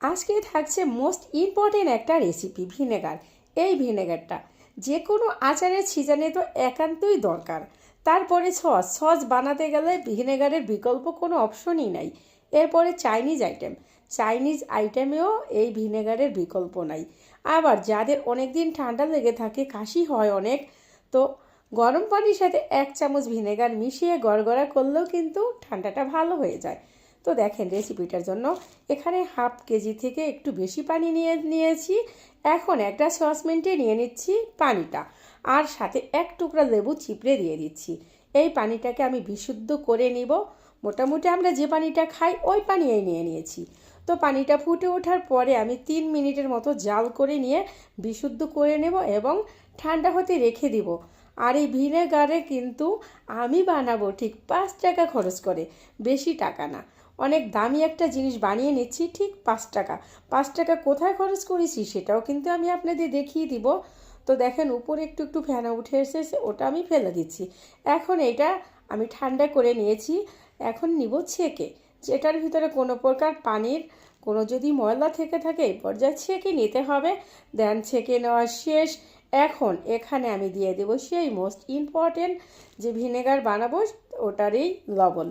আজকে থাকছে most important একটা রেসিপি ভিনেগার এই ভিনেগারটা যে কোনো আচারের সিজনে তো একান্তই দরকার। তারপরে সস সস বানাতে গেলে ভিনেগারের বিকল্প কোনো অপশনই নাই। এরপরে চাইনিজ আইটেম চাইনিজ আইটেমেও এই ভিনেগারের বিকল্প নাই। আবার যাদের অনেক দিন ঠান্ডা লেগে থাকে, কাশি হয় অনেক, তো গরম পানির সাথে এক চামচ ভিনেগার মিশিয়ে গড়গড়া করলেও কিন্তু ঠান্ডাটা ভালো হয়ে যায়। তো দেখেন রেসিপিটার জন্য এখানে হাফ কেজি থেকে একটু বেশি পানি নিয়ে নিয়েছি। এখন একটা সসমেন্টে নিয়ে নিচ্ছি পানিটা আর সাথে এক টুকরা লেবু চিপড়ে দিয়ে দিচ্ছি। এই পানিটাকে আমি বিশুদ্ধ করে নিব। মোটামুটি আমরা যে পানিটা খাই ওই পানিই নিয়ে নিয়েছি। তো পানিটা ফুটে ওঠার পরে আমি তিন মিনিটের মতো জাল করে নিয়ে বিশুদ্ধ করে নেব এবং ঠান্ডা হতে রেখে দিব। আর এই ভিনেগারে কিন্তু আমি বানাবো ঠিক পাঁচ টাকা খরচ করে, বেশি টাকা না। অনেক দামি একটা জিনিস বানিয়ে নিচ্ছি, ঠিক পাঁচ টাকা। পাঁচ টাকা কোথায় খরচ করেছি সেটাও কিন্তু আমি আপনাদের দেখিয়ে দিব। তো দেখেন, উপরে একটু একটু ফেনা উঠে এসেছে, ওটা আমি ফেলে দিচ্ছি। এখন এটা আমি ঠান্ডা করে নিয়েছি, এখন নিব ছেঁকে। যেটার ভিতরে কোনো প্রকার পানির, কোনো যদি ময়লা থেকে থাকে, এই পর্যায়ে ছেঁকে নিতে হবে। দেন ছেঁকে নেওয়া শেষ। এখন এখানে আমি দিয়ে দেবো সেই মোস্ট ইম্পর্টেন্ট যে ভিনেগার বানাবো ওটারই লবণ।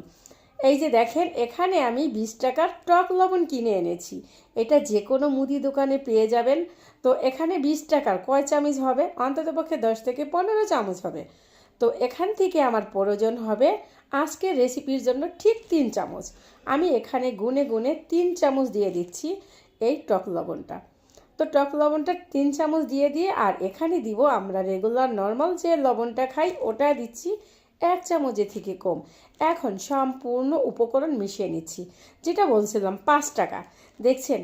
এই যে দেখেন, এখানে আমি বিশ টাকার টক লবণ কিনে এনেছি। এটা যে কোনো মুদি দোকানে পেয়ে যাবেন। তো এখানে বিশ টাকার কয় চামচ হবে? অন্ততপক্ষে দশ থেকে পনেরো চামচ হবে। তো এখান থেকে আমার প্রয়োজন হবে আজকের রেসিপির জন্য ঠিক তিন চামচ। আমি এখানে গুনে গুনে তিন চামচ দিয়ে দিচ্ছি এই টক লবণটা। তো টক লবণটা তিন চামচ দিয়ে দিয়ে আর এখানে দিব আমরা রেগুলার নর্মাল যে লবণটা খাই, ওটা দিচ্ছি এক চামচের থেকে কম। এখন সম্পূর্ণ উপকরণ মিশিয়ে নিচ্ছি, যেটা বলছিলাম পাঁচ টাকা। দেখছেন,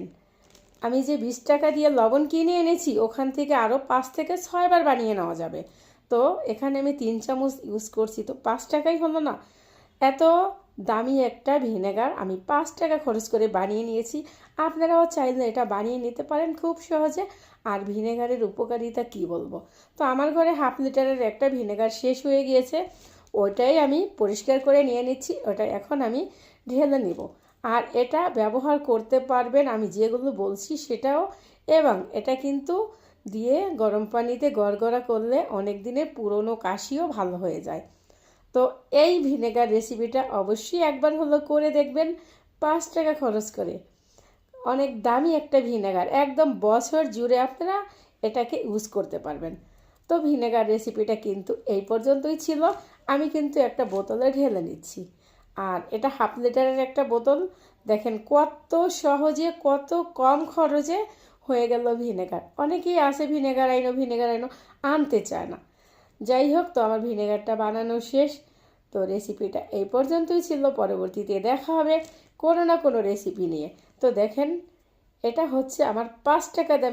আমি যে বিশ টাকা দিয়ে লবণ কিনে এনেছি, ওখান থেকে আরও পাঁচ থেকে ছয়বার বানিয়ে নেওয়া যাবে। তো এখানে আমি তিন চামচ ইউজ করছি, তো পাঁচ টাকাই হলো না। এত দামি একটা ভিনেগার আমি পাঁচ টাকা খরচ করে বানিয়ে নিয়েছি। আপনারাও চাইলে এটা বানিয়ে নিতে পারেন খুব সহজে। আর ভিনেগারের উপকারিতা কি বলব? তো আমার ঘরে হাফ লিটারের একটা ভিনেগার শেষ হয়ে গিয়েছে। ওটাই আমি পরিষ্কার করে নিয়ে নিচ্ছি, ওটা এখন আমি ঢেলে নিব। আর এটা ব্যবহার করতে পারবেন, আমি যেগুলো বলছি সেটাও, এবং এটা কিন্তু দিয়ে গরম পানিতে গড়গড়া করলে অনেক দিনের পুরনো কাশিও ভালো হয়ে যায়। তো এই ভিনেগার রেসিপিটা অবশ্যই একবার হলো করে দেখবেন, পাঁচ টাকা খরচ করে। অনেক দামি একটা ভিনেগার, একদম বছর জুড়ে আপনারা এটাকে ইউজ করতে পারবেন। তো ভিনেগার রেসিপিটা কিন্তু এই পর্যন্তই ছিল। আমি কিন্তু একটা বোতলে ঢেলে নিচ্ছি। আর এটা হাফ লিটারের একটা বোতল। দেখেন কত সহজে, কত কম খরচে হয়ে গেল ভিনেগার। অনেকেই আসে ভিনেগার আইনো ভিনেগার আইনো আনতে চায় না। যাই হোক, তো আমার ভিনেগারটা বানানো শেষ। তো রেসিপিটা এই পর্যন্তই ছিল। পরবর্তীতে দেখা হবে কোনো না কোনো রেসিপি নিয়ে। তো দেখেন, এটা হচ্ছে আমার পাঁচ টাকা দামে